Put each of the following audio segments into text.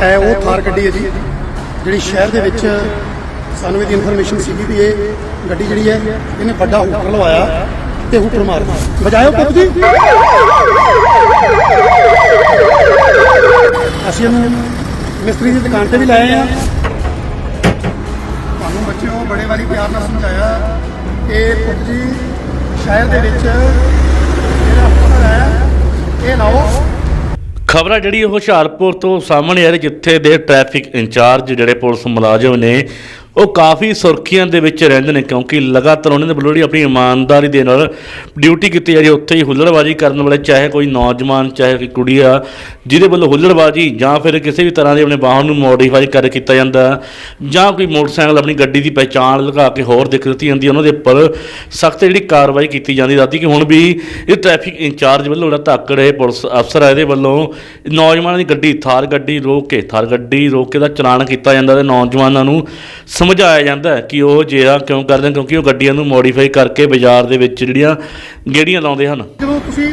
ਹੈ ਉਹ ਥਾਰ ਗੱਡੀ ਹੈ ਜੀ। ਜਿਹੜੀ ਸ਼ਹਿਰ ਦੇ ਵਿੱਚ ਸਾਨੂੰ ਇਹਦੀ ਇਨਫੋਰਮੇਸ਼ਨ ਸੀਗੀ ਵੀ ਇਹ ਗੱਡੀ ਜਿਹੜੀ ਹੈ ਇਹਨੇ ਵੱਡਾ ਹੂਟਰ ਲਵਾਇਆ ਤੇ ਹੂਟਰ ਮਾਰ ਵਜਾਇਓ ਪੁੱਤ ਜੀ। ਅਸੀਂ ਇਹਨੂੰ ਮਿਸਤਰੀ ਦੀ ਦੁਕਾਨ ਤੇ ਵੀ ਲਾਏ ਆ। ਤੁਹਾਨੂੰ ਬੱਚਿਓ ਬੜੇ ਵਾਰੀ ਪਿਆਰ ਨਾਲ ਸਮਝਾਇਆ ਕਿ ਪੁੱਤ ਜੀ ਸ਼ਹਿਰ ਦੇ ਵਿੱਚ ਜਿਹੜਾ ਹੂਟਰ ਹੈ ਇਹ ਲਾਓ ਖਬਰ ਆ ਜਿਹੜੀ ਹੁਸ਼ਿਆਰਪੁਰ ਤੋਂ ਸਾਹਮਣੇ ਆ ਰਹੀ, ਜਿੱਥੇ ਦੇ ਟ੍ਰੈਫਿਕ ਇੰਚਾਰਜ ਜਿਹੜੇ ਪੁਲਿਸ ਮੁਲਾਜ਼ਮ ਨੇ ਉਹ ਕਾਫੀ ਸੁਰਖੀਆਂ ਦੇ ਵਿੱਚ ਰਹਿੰਦੇ ਨੇ ਕਿਉਂਕਿ ਲਗਾਤਾਰ ਉਹਨਾਂ ਦੇ ਵੱਲੋਂ ਜਿਹੜੀ ਆਪਣੀ ਇਮਾਨਦਾਰੀ ਦੇ ਨਾਲ ਡਿਊਟੀ ਕੀਤੀ ਜਾ ਰਹੀ ਹੈ ਉੱਥੇ ਹੀ ਹੁੱਲੜਬਾਜ਼ੀ ਕਰਨ ਵਾਲੇ ਚਾਹੇ ਕੋਈ ਨੌਜਵਾਨ ਚਾਹੇ ਕੋਈ ਕੁੜੀ ਆ ਜਿਹਦੇ ਵੱਲੋਂ ਹੁੱਲੜਬਾਜ਼ੀ ਜਾਂ ਫਿਰ ਕਿਸੇ ਵੀ ਤਰ੍ਹਾਂ ਦੇ ਆਪਣੇ ਵਾਹਨ ਨੂੰ ਮੋਡੀਫਾਈ ਕਰ ਕੀਤਾ ਜਾਂਦਾ ਜਾਂ ਕੋਈ ਮੋਟਰਸਾਈਕਲ ਆਪਣੀ ਗੱਡੀ ਦੀ ਪਹਿਚਾਣ ਲਗਾ ਕੇ ਹੋਰ ਦਿੱਕਤ ਦਿੱਤੀ ਜਾਂਦੀ ਹੈ, ਉਹਨਾਂ ਦੇ ਉੱਪਰ ਸਖਤ ਜਿਹੜੀ ਕਾਰਵਾਈ ਕੀਤੀ ਜਾਂਦੀ ਦੱਸਦੀ ਕਿ ਹੁਣ ਵੀ ਇਹ ਟ੍ਰੈਫਿਕ ਇੰਚਾਰਜ ਵੱਲੋਂ ਜਿਹੜਾ ਧਾਕੜ ਇਹ ਪੁਲਿਸ ਅਫਸਰ ਆ ਇਹਦੇ ਵੱਲੋਂ ਨੌਜਵਾਨਾਂ ਦੀ ਗੱਡੀ ਥਾਰ ਗੱਡੀ ਰੋਕ ਕੇ ਥਾਰ ਗੱਡੀ ਰੋਕ ਕੇ ਦਾ ਚਲਾਨ ਕੀਤਾ ਜਾਂਦਾ ਤੇ ਨੌਜਵਾਨਾਂ ਨੂੰ ਸਮਝਾਇਆ ਜਾਂਦਾ ਹੈ ਕਿ ਉਹ ਜਿਹੜਾ ਕਿਉਂ ਕਰਦੇ ਹਨ, ਕਿਉਂਕਿ ਉਹ ਗੱਡੀਆਂ ਨੂੰ ਮੋਡੀਫਾਈ ਕਰਕੇ ਬਾਜ਼ਾਰ ਦੇ ਵਿੱਚ ਜਿਹੜੀਆਂ ਗੇੜੀਆਂ ਲਾਉਂਦੇ ਹਨ। ਜਦੋਂ ਤੁਸੀਂ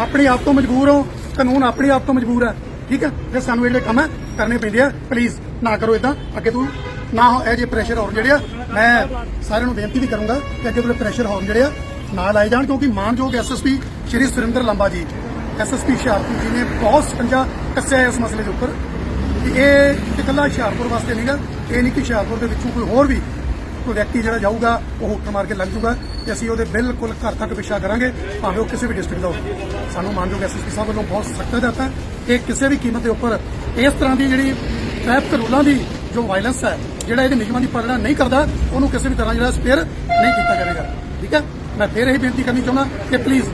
ਆਪਣੇ ਆਪ ਤੋਂ ਮਜਬੂਰ ਹੋ, ਕਾਨੂੰਨ ਆਪਣੇ ਆਪ ਤੋਂ ਮਜਬੂਰ ਹੈ, ਠੀਕ ਹੈ? ਤੇ ਸਾਨੂੰ ਜਿਹੜੇ ਕੰਮ ਹੈ, ਕਰਨੇ ਪੈਂਦੇ ਆ। ਪਲੀਜ਼ ਨਾ ਕਰੋ ਇਦਾਂ ਅੱਗੇ ਤੋਂ ਨਾ ਇਹ ਜੇ ਪ੍ਰੈਸ਼ਰ ਹੋਰ ਜਿਹੜੇ ਆ, ਮੈਂ ਸਾਰਿਆਂ ਨੂੰ ਬੇਨਤੀ ਵੀ ਕਰੂੰਗਾ ਕਿ ਅੱਗੇ ਤੋਂ ਪ੍ਰੈਸ਼ਰ ਹੋਰ ਜਿਹੜੇ ਆ, ਨਾ ਲਾਏ ਜਾਣ, ਕਿਉਂਕਿ ਮਾਨਯੋਗ ਐਸਐਸਪੀ ਸ਼੍ਰੀ ਸੁਰਿੰਦਰ ਲੰਬਾ ਜੀ ਐਸਐਸਪੀ ਹੁਸ਼ਿਆਰਪੁਰ ਜੀ ਨੇ ਬਹੁਤ ਸਕੰਜਾ ਕੱਸਿਆ ਇਸ ਮਸਲੇ ਦੇ ਉੱਪਰ। ਕਿ ਇਹ ਇਕੱਲਾ ਹੁਸ਼ਿਆਰਪੁਰ ਵਾਸਤੇ ਨਹੀਂਗਾ ਇਹ ਨਹੀਂ ਕਿ ਹੁਸ਼ਿਆਰਪੁਰ ਦੇ ਵਿੱਚੋਂ ਕੋਈ ਹੋਰ ਵੀ ਕੋਈ ਵਿਅਕਤੀ ਜਿਹੜਾ ਜਾਊਗਾ, ਉਹ ਹੁੱਟ ਮਾਰ ਕੇ ਲੱਗ ਜਾਊਗਾ ਤੇ ਅਸੀਂ ਉਹਦੇ ਬਿਲਕੁਲ ਘਰ ਤੱਕ ਪਿੱਛਾ ਕਰਾਂਗੇ, ਭਾਵੇਂ ਉਹ ਕਿਸੇ ਵੀ ਡਿਸਟ੍ਰਿਕਟ ਦਾ ਹੋਵੇ। ਸਾਨੂੰ ਮਾਨਯੋਗ ਐਸਐਸਪੀ ਸਾਹਿਬ ਵੱਲੋਂ ਬਹੁਤ ਸਖਤ ਦਿੱਤਾ ਕਿ ਕਿਸੇ ਵੀ ਕੀਮਤ ਦੇ ਉੱਪਰ ਇਸ ਤਰ੍ਹਾਂ ਦੀ ਜਿਹੜੀ ਟ੍ਰੈਫਿਕ ਰੂਲਾਂ ਦੀ ਜੋ ਵਾਇਲੈਂਸ ਹੈ, ਜਿਹੜਾ ਇਹਦੇ ਨਿਯਮਾਂ ਦੀ ਪਾਲਣਾ ਨਹੀਂ ਕਰਦਾ, ਉਹਨੂੰ ਕਿਸੇ ਵੀ ਤਰ੍ਹਾਂ ਜਿਹੜਾ ਸਪੇਅਰ ਨਹੀਂ ਕੀਤਾ ਜਾਵੇਗਾ। ਠੀਕ ਹੈ? ਮੈਂ ਫੇਰ ਇਹ ਬੇਨਤੀ ਕਰਨੀ ਚਾਹੁੰਦਾ ਕਿ ਪਲੀਜ਼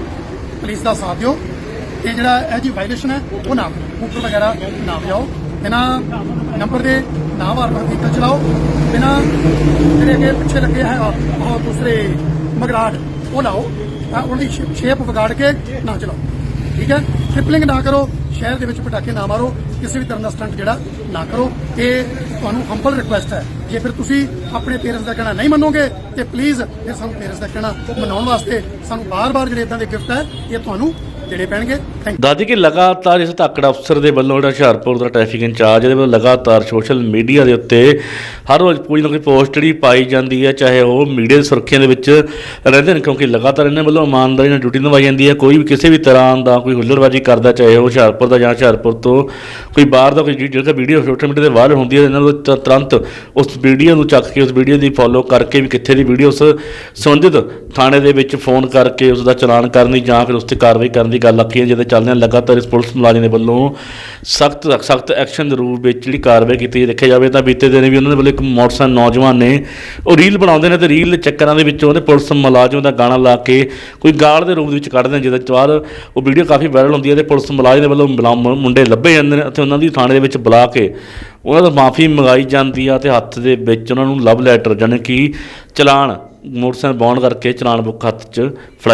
ਪੁਲਿਸ ਦਾ ਸਾਥ ਦਿਓ। ਇਹ ਜਿਹੜਾ ਇਹ ਜੀ ਵਾਇਲੇਸ਼ਨ ਹੈ, ਉਹ ਨਾ ਉੱਪਰ ਵਗੈਰਾ ਨਾ ਲਿਆਓ ਬਿਨਾਂ ਨੰਬਰ ਦੇ ਨਾ ਵਾਰ ਵਾਰ ਵਹੀਕਲ ਚਲਾਓ, ਬਿਨਾਂ ਜਿਹੜੇ ਅੱਗੇ ਪਿੱਛੇ ਲੱਗੇ ਹੈ ਆਹ ਦੂਸਰੇ ਮਗਰਾਟ ਉਹ ਲਾਓ, ਤਾਂ ਉਹਦੀ ਸ਼ੇਪ ਵਿਗਾੜ ਕੇ ਨਾ ਚਲਾਓ। ਠੀਕ ਹੈ? ਟ੍ਰਿਪਲਿੰਗ ਨਾ ਕਰੋ, ਸ਼ਹਿਰ ਦੇ ਵਿੱਚ ਪਟਾਕੇ ਨਾ ਮਾਰੋ, ਕਿਸੇ ਵੀ ਤਰ੍ਹਾਂ ਦਾ ਸਟੰਟ ਜਿਹੜਾ ਨਾ ਕਰੋ। ਇਹ ਤੁਹਾਨੂੰ ਹੰਬਲ ਰਿਕੁਐਸਟ ਹੈ। ਜੇ ਫਿਰ ਤੁਸੀਂ ਆਪਣੇ ਪੇਰੈਂਟਸ ਦਾ ਕਹਿਣਾ ਨਹੀਂ ਮੰਨੋਗੇ, ਤੇ ਪਲੀਜ਼ ਫਿਰ ਸਾਨੂੰ ਪੇਰੈਂਟਸ ਦਾ ਕਹਿਣਾ ਮਨਾਉਣ ਵਾਸਤੇ ਸਾਨੂੰ ਬਾਰ-ਬਾਰ ਜਿਹੜੇ ਇਦਾਂ ਦੇ ਗਿਫਟ ਹੈ, ਇਹ ਤੁਹਾਨੂੰ ਦੇਣੇ ਪੈਣਗੇ। ਦਾਦੀ ਕਿ ਲਗਾਤਾਰ ਇਸ ਧਾਕੜ ਅਫਸਰ ਦੇ ਵੱਲੋਂ ਜਿਹੜਾ ਹੁਸ਼ਿਆਰਪੁਰ ਦਾ ਟ੍ਰੈਫਿਕ ਇੰਚਾਰਜ ਇਹਦੇ ਵੱਲੋਂ ਲਗਾਤਾਰ ਸੋਸ਼ਲ ਮੀਡੀਆ ਦੇ ਉੱਤੇ ਹਰ ਰੋਜ਼ ਕੋਈ ਨਾ ਕੋਈ ਪੋਸਟ ਜਿਹੜੀ ਪਾਈ ਜਾਂਦੀ ਹੈ, ਚਾਹੇ ਉਹ ਮੀਡੀਆ ਦੀ ਸੁਰੱਖਿਆ ਦੇ ਵਿੱਚ ਰਹਿੰਦੇ ਨੇ, ਕਿਉਂਕਿ ਲਗਾਤਾਰ ਇਹਨਾਂ ਵੱਲੋਂ ਇਮਾਨਦਾਰੀ ਨਾਲ ਡਿਊਟੀ ਨਿਭਾਈ ਜਾਂਦੀ ਹੈ। ਕੋਈ ਵੀ ਕਿਸੇ ਵੀ ਤਰ੍ਹਾਂ ਦਾ ਕੋਈ ਹੁੱਲੜਬਾਜ਼ੀ ਕਰਦਾ, ਚਾਹੇ ਉਹ ਹੁਸ਼ਿਆਰਪੁਰ ਦਾ ਜਾਂ ਹੁਸ਼ਿਆਰਪੁਰ ਤੋਂ ਕੋਈ ਬਾਹਰ ਦਾ ਕੋਈ ਜਿਹੜਾ ਵੀਡੀਓ ਸੋਸ਼ਲ ਮੀਡੀਆ ਤੇ ਵਾਇਰਲ ਹੁੰਦੀ ਹੈ, ਇਹਨਾਂ ਨੂੰ ਤ- ਤੁਰੰਤ ਉਸ ਵੀਡੀਓ ਨੂੰ ਚੱਕ ਕੇ, ਉਸ ਵੀਡੀਓ ਦੀ ਫੋਲੋ ਕਰਕੇ ਵੀ ਕਿੱਥੇ ਦੀ ਵੀਡੀਓ ਉਸ ਸੰਬੰਧਿਤ ਥਾਣੇ ਦੇ ਵਿੱਚ ਫੋਨ ਕਰਕੇ ਉਸ ਦਾ ਚਲਾਨ ਕਰਨ ਦੀ ਜਾਂ ਫਿਰ ਉਸ ਤੇ ਕਾਰਵਾਈ ਕਰਨ ਦੀ ਗੱਲ ਆਖੀ ਹੈ, ਜਿਹਦੇ ਚੱਲਦਿਆਂ ਲਗਾਤਾਰ ਇਸ ਪੁਲਿਸ ਮੁਲਾਜ਼ਮ ਦੇ ਵੱਲੋਂ ਸਖਤ ਸਖਤ ਐਕਸ਼ਨ ਦੇ ਰੂਪ ਵਿੱਚ ਜਿਹੜੀ ਕਾਰਵਾਈ ਕੀਤੀ ਦੇਖਿਆ ਜਾਵੇ ਤਾਂ ਬੀਤੇ ਦਿਨ ਵੀ ਉਹਨਾਂ ਦੇ ਵੱਲੋਂ ਇੱਕ ਮੋਟਰਸਾਈਕਲ ਨੌਜਵਾਨ ਨੇ ਉਹ ਰੀਲ ਬਣਾਉਂਦੇ ਨੇ ਤੇ ਰੀਲ ਦੇ ਚੱਕਰਾਂ ਦੇ ਵਿੱਚ ਉਹਦੇ ਪੁਲਿਸ ਮੁਲਾਜ਼ਮ ਦਾ ਗਾਣਾ ਲਾ ਕੇ ਕੋਈ ਗਾਲ ਦੇ ਰੂਪ ਦੇ ਵਿੱਚ ਕੱਢਦੇ ਨੇ, ਜਿਹਦੇ ਤੋਂ ਬਾਅਦ ਉਹ ਵੀਡੀਓ ਕਾਫੀ ਵਾਇਰਲ ਹੁੰਦੀ ਹੈ ਤੇ ਪੁਲਿਸ ਮੁਲਾਜ਼ਮ ਦੇ ਵੱਲੋਂ ਮੁਲਾ- ਮੁੰਡੇ ਲੱਭੇ ਜਾਂਦੇ ਨੇ ਅਤੇ ਉਹਨਾਂ ਦੀ ਥਾਣੇ ਦੇ ਵਿੱਚ ਬੁਲਾ ਕੇ ਉਹਨਾਂ ਤੋਂ ਮਾਫੀ ਮੰਗਾਈ ਜਾਂਦੀ ਆ ਤੇ ਹੱਥ ਦੇ ਵਿੱਚ ਉਹਨਾਂ ਨੂੰ ਲਵ ਲੈਟਰ ਜਾਣੀ ਕਿ ਚਲਾਨ ਮੋਟਰਸਾਈਕਲ ਬੌਂਡ ਕਰਕੇ ਚਲਾਨ ਬੁੱਕ ਹੱਥ 'ਚ ਫੜਾਈ